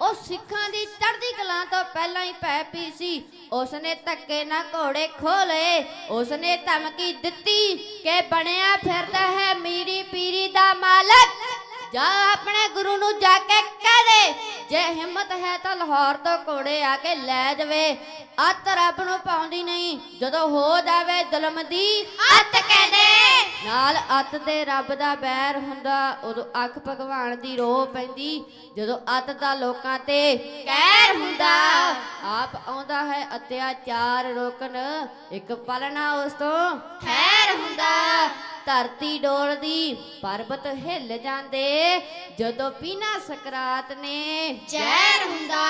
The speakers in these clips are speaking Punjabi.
ਉਹ ਸਿੱਖਾਂ ਦੀ ਚੜ੍ਹਦੀ ਕਲਾਂ ਤੋਂ ਪਹਿਲਾਂ ਹੀ ਪੈ ਪੀ ਸੀ। ਉਸਨੇ ਧੱਕੇ ਨਾ ਘੋੜੇ ਖੋਲੇ ਉਸਨੇ ਧਮਕੀ ਦਿੱਤੀ ਕਿ ਬਣਿਆ ਫਿਰਦਾ ਹੈ ਮੀਰੀ ਪੀਰੀ ਦਾ ਮਾਲਕ। ਜਾ ਆਪਣੇ ਗੁਰੂ ਨੂੰ ਜਾ ਕੇ ਕਹਿ ਦੇ। ਜੇ ਹਿੰਮਤ ਹੈ ਤਾਂ ਲਾਹੌਰ ਤੋਂ ਘੋੜੇ ਆ ਕੇ ਲੈ ਜਾਵੇ। ਅੱਤ ਰੱਬ ਨੂੰ ਪਾਉਂਦੀ ਨਹੀਂ। ਜਦੋਂ ਹੋ ਜਾਵੇ ਜ਼ੁਲਮ ਦੀ ਅੱਤ ਕਹਿੰਦੇ ਨਾਲ ਅੱਤ ਤੇ ਰੱਬ ਦਾ ਬੈਰ ਹੁੰਦਾ, ਉਦੋਂ ਅੱਖ ਭਗਵਾਨ ਦੀ ਰੋ ਪੈਂਦੀ। ਜਦੋਂ ਅੱਤ ਦਾ ਲੋਕਾਂ ਤੇ ਕਹਿਰ ਹੁੰਦਾ, ਆਪ ਆਉਂਦਾ ਹੈ ਅਤਿਆਚਾਰ ਰੋਕਣ। ਇੱਕ ਪਲਣਾ ਉਸ ਤੋਂ ਖੈਰ ਹੁੰਦਾ, ਧਰਤੀ ਡੋਲਦੀ, ਪਰਬਤ ਹਿੱਲ ਜਾਂਦੇ। ਜਦੋਂ ਪੀਨਾ ਸਕਰਾਤ ਨੇ ਜ਼ਹਿਰ ਹੁੰਦਾ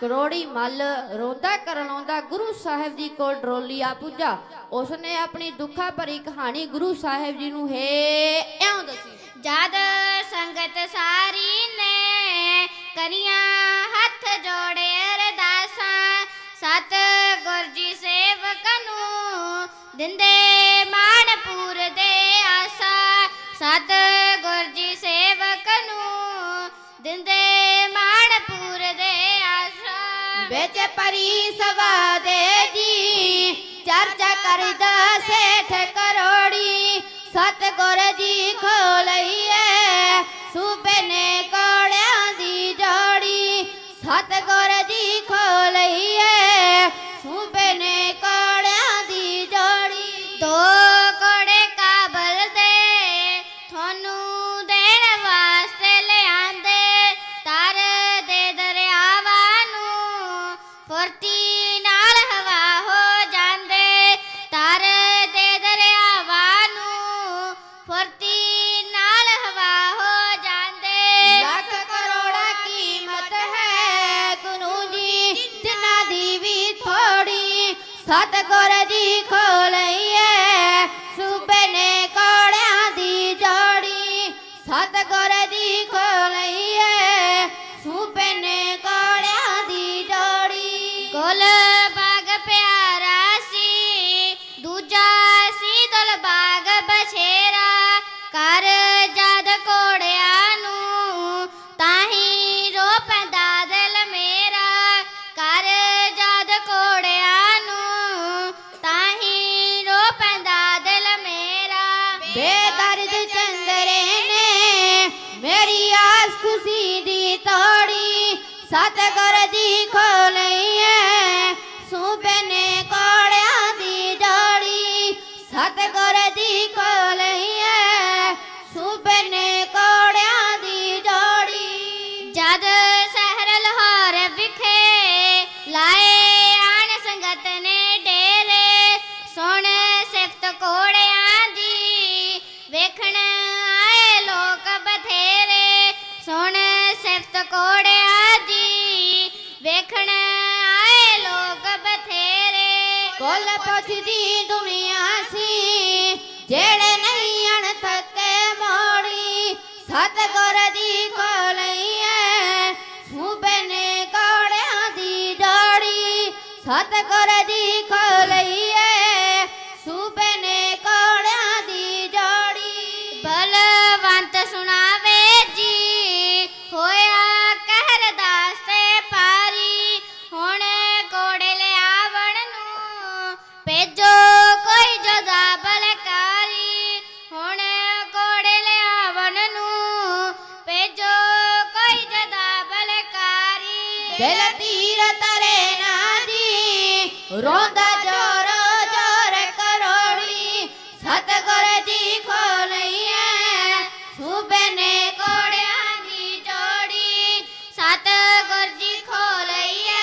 ਕਰੋੜੀ ਮੱਲ ਰੋਂਦਾ ਕਰਲਾਉਂਦਾ ਗੁਰੂ ਸਾਹਿਬ ਜੀ ਕੋਲ ਡਰੋਲੀਆ ਪੁੱਜਾ। ਉਸਨੇ ਆਪਣੀ ਦੁੱਖਾ ਭਰੀ ਕਹਾਣੀ ਗੁਰੂ ਸਾਹਿਬ ਜੀ ਨੂੰ, ਹੈ, ਇਉਂ ਦੱਸੀ। ਜਦ ਸੰਗਤ ਸਾਰੀ ਨੇ ਕਰੀਆਂ ਹੱਥ ਜੋੜੇ ਅਰਦਾਸਾਂ ਸਤ ਗੁਰ ਸੇਵਕ ਨੂੰ ਦਿੰਦੇ ਪਰੀ ਸਵਾ ਦੇ ਜੀ। ਚਰਚਾ ਕਰਦਾ ਸੇਠ ਕਰੋੜੀ। ਸਤਗੁਰ ਜੀ ਖੋਲਈਏ ਥੋੜੀ ਸਤਗੁਰ ਜੀ ਖੋਲਈਏ, ਸੂਬੇ ਨੇ ਕੋੜਿਆਂ ਦੀ ਜੋੜੀ। ਸਤਗੁਰ ਜੀ ਖੋਲਈਏ, ਸੂਬੇ ਨੇ ਕੋੜਿਆਂ ਦੀ ਜੋੜੀ। ਜਦ ਸ਼ਹਿਰ ਲਾਹੌਰ ਵਿਖੇ ਲਾਏ ਆਣ ਸੰਗਤ ਨੇ ਡੇਰੇ, ਸੁਣ ਸਿਫਤ ਕੋੜਿਆਂ ਦੀ। ਵੇਖਣ ਆਏ ਲੋਕ ਬਥੇਰੇ, ਸੁਣ ਸਿਫਤ ਕੋੜਿਆਂ ਕੋਲ ਦੁਨੀਆ ਸੀ। ਜਿਹੜੇ ਨਹੀਂ ਅਣ ਥੱਕੇ ਮੋੜੀ, ਸਤਗੁਰ ਦੀ ਕੋਲਈਏ ਸੂਬੇ ਨੇ ਕੋੜਿਆਂ ਦੀ ਜੋੜੀ ਸਤਗੁਰ ਦੀ ਕੋਲਈਏ ਦਿਲ ਤੀਰ ਤਰੇ ਨਾ ਜੀ। ਰੋਂਦਾ ਜੋਰ ਜੋਰ ਕਰੋੜੀ। ਸਤਗੁਰ ਜੀ ਖੋਲਈਏ ਸੂਬੇ ਨੇ ਕੋੜਿਆਂ ਦੀ ਜੋੜੀ। ਸਤ ਜੀ ਖੋਲਈਏ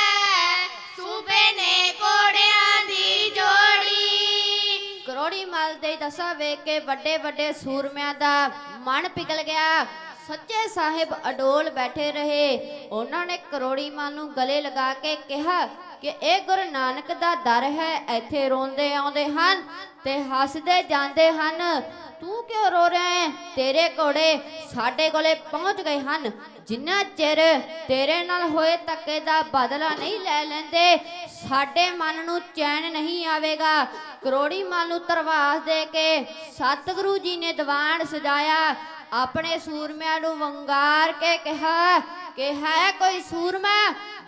ਸੂਬੇ ਨੇ ਕੋੜਿਆਂ ਦੀ ਜੋੜੀ। ਕਰੋੜੀ ਮਲ ਦੇ ਦਸਾ ਵੇਖ ਕੇ ਵੱਡੇ ਵੱਡੇ ਸੂਰਮਿਆਂ ਦਾ ਮਨ ਪਿਘਲ ਗਿਆ। ਸੱਚੇ ਸਾਹਿਬ ਅਡੋਲ ਬੈਠੇ ਰਹੇ। ਉਹਨਾਂ ਨੇ ਕਰੋੜੀ ਮਲ ਨੂੰ ਗਲੇ ਲਗਾ ਕੇ ਕਿਹਾ ਕਿ ਇਹ ਗੁਰੂ ਨਾਨਕ ਦਾ ਦਰ ਹੈ, ਇੱਥੇ ਰੋਂਦੇ ਆਉਂਦੇ ਹਨ ਤੇ ਹੱਸਦੇ ਜਾਂਦੇ ਹਨ। ਤੂੰ ਕਿਉਂ ਰੋ ਰਿਹਾ ਹੈ? ਤੇਰੇ ਘੋੜੇ ਸਾਡੇ ਕੋਲੇ ਪਹੁੰਚ ਗਏ ਹਨ। ਜਿੰਨਾ ਚਿਰ ਤੇਰੇ ਨਾਲ ਹੋਏ ਧੱਕੇ ਦਾ ਬਦਲਾ ਨਹੀਂ ਲੈ ਲੈਂਦੇ, ਸਾਡੇ ਮਨ ਨੂੰ ਚੈਨ ਨਹੀਂ ਆਵੇਗਾ। ਕਰੋੜੀ ਮਨ ਨੂੰ ਤਰਵਾਸ ਦੇ ਕੇ ਸਤਿਗੁਰੂ ਜੀ ਨੇ ਦੀਵਾਨ ਸਜਾਇਆ। ਆਪਣੇ ਸੂਰਮਿਆਂ ਨੂੰ ਵੰਗਾਰ ਕੇ ਕਿਹਾ ਕਿ ਹੈ ਕੋਈ ਸੂਰਮਾ?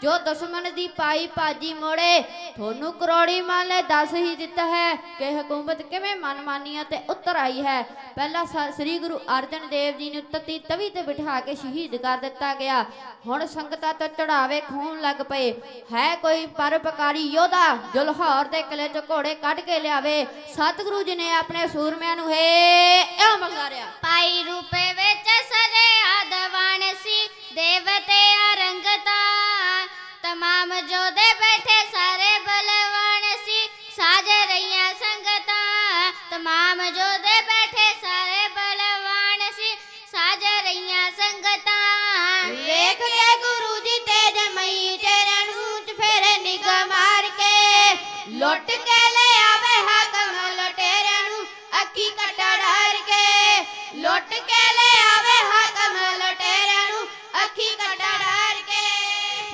ਜੋ ਦੁਸ਼ਮਣ ਦੀ ਪਾਈ ਭਾਜੀ ਮੋੜੇ, ਤੁਹਾਨੂੰ ਕਰੋੜੀ ਮਾਨ ਨੇ ਦੱਸ ਹੀ ਦਿੱਤਾ ਹੈ ਕਿ ਹਕੂਮਤ ਕਿਵੇਂ ਮਨਮਾਨੀਆਂ ਤੇ ਉਤਰ ਆਈ ਹੈ। ਪਹਿਲਾਂ ਸ੍ਰੀ ਗੁਰੂ ਅਰਜਨ ਦੇਵ ਜੀ ਨੂੰ ਤਤੀ ਤਵੀ ਤੇ ਬਿਠਾ ਕੇ ਸ਼ਹੀਦ ਕਰ ਦਿੱਤਾ ਗਿਆ। ਹੁਣ ਸੰਗਤਾਂ ਤੇ ਚੜਾਵੇ ਖੂਨ ਲੱਗ ਪਏ। ਹੈ ਕੋਈ ਪਰਪਕਾਰੀ ਯੋਧਾ ਜੋ ਲਾਹੌਰ ਦੇ ਕਿਲੇ ਚ ਘੋੜੇ ਕੱਢ ਕੇ ਲਿਆਵੇ? ਸਤਿਗੁਰੂ ਜੀ ਨੇ ਆਪਣੇ ਸੂਰਮਿਆਂ ਨੂੰ ਹੇ ਇਉਂ ਮੰਗਾਰਿਆ ਪਾਈ ਰੂਪੇ ਵਿੱਚ ਸਰੇ ਆਦਵਾਨ ਸੀ, ਦੇਵਤੇ ਤਮਾਮ ਜੋਦੇ ਬੈਠੇ ਸਾਰੇ ਬਲਵਾਨ ਸੀ ਸਾਜ ਰਹੀਆਂ ਸੰਗਤਾਂ ਤਮਾਮ ਜੋਦੇ ਬੈਠੇ ਸਾਰੇ ਬਲਵਾਨ ਸੀ ਸਾਜ ਰਹੀਆਂ ਸੰਗਤਾਂ ਵੇਖ ਕੇ ਗੁਰੂ ਜੀ ਤੇਜ ਮਈ ਚਿਹਰੇ ਨੂੰ ਚ ਫੇਰੇ ਮਾਰ ਕੇ ਲੁੱਟ ਕੇ ਲੈ ਆਵੇ ਹਾਕਮ ਲਟੇਰਿਆਂ ਨੂੰ ਅੱਖੀ ਕੱਟਾ ਡਾਰ ਕੇ ਲੁੱਟ ਕੇ ਲੈ ਆਵੇ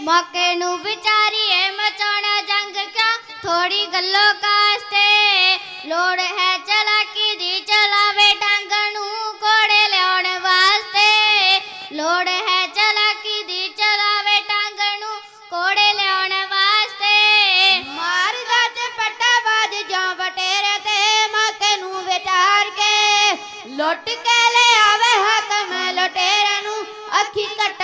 ਮੌਕੇ ਨੂੰ ਵਿਚਾਰੀਏ ਮਚਾਉਣਾ ਜੰਗ ਕਿਉਂ? ਥੋੜੀ ਗੱਲੋਂ ਕਾਸਤੇ ਲੋੜ ਹੈ ਚਲਾਕੀ ਦੀ, ਚਲਾਵੇ ਡੰਗ ਨੂੰ ਕੋੜੇ ਲਿਆਉਣ ਵਾਸਤੇ। ਲੋੜ ਹੈ ਚਲਾਕੀ ਦੀ, ਚਲਾਵੇ ਡੰਗ ਨੂੰ ਕੋੜੇ ਲਿਆਉਣ ਵਾਸਤੇ। ਮਾਰਦਾ ਤੇ ਪੱਟਾ ਬਾਜ ਜਾਂ ਵਟੇਰੇ ਤੇ ਮੌਕੇ ਨੂੰ ਵਿਚਾਰ ਕੇ। ਲੁੱਟ ਕੇ ਲੈ ਆਵੇ ਹਾਕਮ ਨੂੰ ਅੱਖੀ ਕੱਟ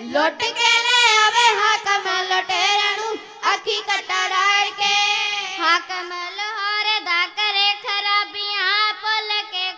ਕੇ ਲੁੱਟ ਕੇ ਲੈ ਆਵੇ ਹਾਕਮ ਲਟੇਰਿਆਂ ਨੂੰ ਅੱਖੀ ਕੱਟਾ ਡਾਰ ਕੇ ਹਾਕਮ ਲਾਹੌਰ ਦਾ ਕਰੇ ਖਰਾਬੀਆਂ ਭੁੱਲ ਕੇ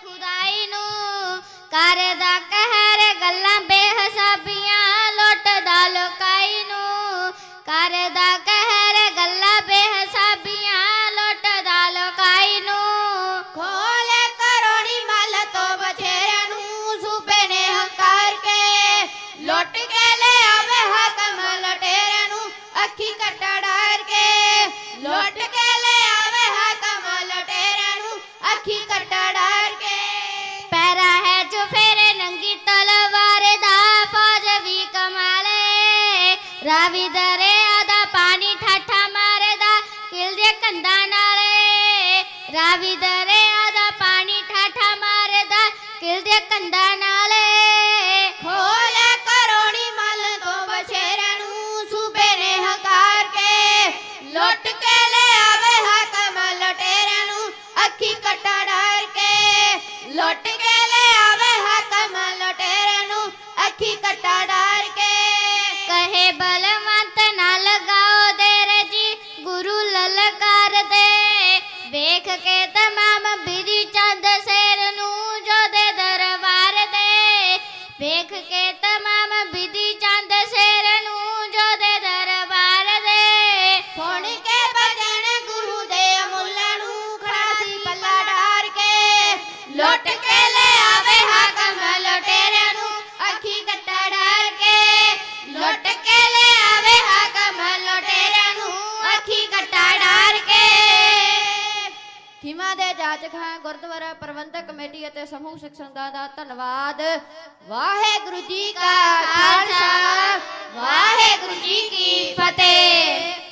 ਰਾਵੀ ਦਰਿਆ ਦਾ ਪਾਣੀ ਠਾਠਾ ਮਾਰਦਾ ਕਿਲ ਦੇ ਕੰਧਾਂ ਨਾਲੇ ਰਾਵੀ ਦਰਿਆ ਦਾ ਪਾਣੀ ਠਾਠਾ ਮਾਰਦਾ ਕਿਲ ਦੇ ਕੰਧਾਂ ਨਾਲੇ ਖੋਲੇ ਕਰੋੜੀ ਮੱਲ ਤੋਂ ਬਛੇਰਿਆਂ ਨੂੰ ਸੂਬੇ ਨੇ ਹੰਕਾਰ ਕੇ ਲੁੱਟ ਕੇ ਲੈ ਆਵੇ ਹਾਕਮ ਲਟੇਰਿਆਂ ਨੂੰ ਅੱਖੀ ਕੱਟਾ ਡਾਰ ਕੇ ਲੁੱਟ ਕੇ ਲੈ ਆਵੇ ਹਾਕਮ ਲਟੇਰਿਆਂ ਨੂੰ ਅੱਖੀ ਕੱਟਾ ਬਲਵੰਤ ਨਾ ਲਗਾਓ ਦੇਰ ਜੀ ਗੁਰੂ ਲਲਕਾਰ ਦੇ ਵੇਖ ਕੇ ਖਿਮਾ ਦੇ ਜਾਚਕ ਹਾਂ, ਗੁਰਦੁਆਰਾ ਪ੍ਰਬੰਧਕ ਕਮੇਟੀ ਅਤੇ ਸਮੂਹ ਸਿੱਖ ਸੰਗਤਾਂ ਦਾ ਧੰਨਵਾਦ। ਵਾਹਿਗੁਰੂ ਜੀ ਕਾ ਖਾਲਸਾ, ਵਾਹਿਗੁਰੂ ਜੀ ਕੀ ਫਤਿਹ।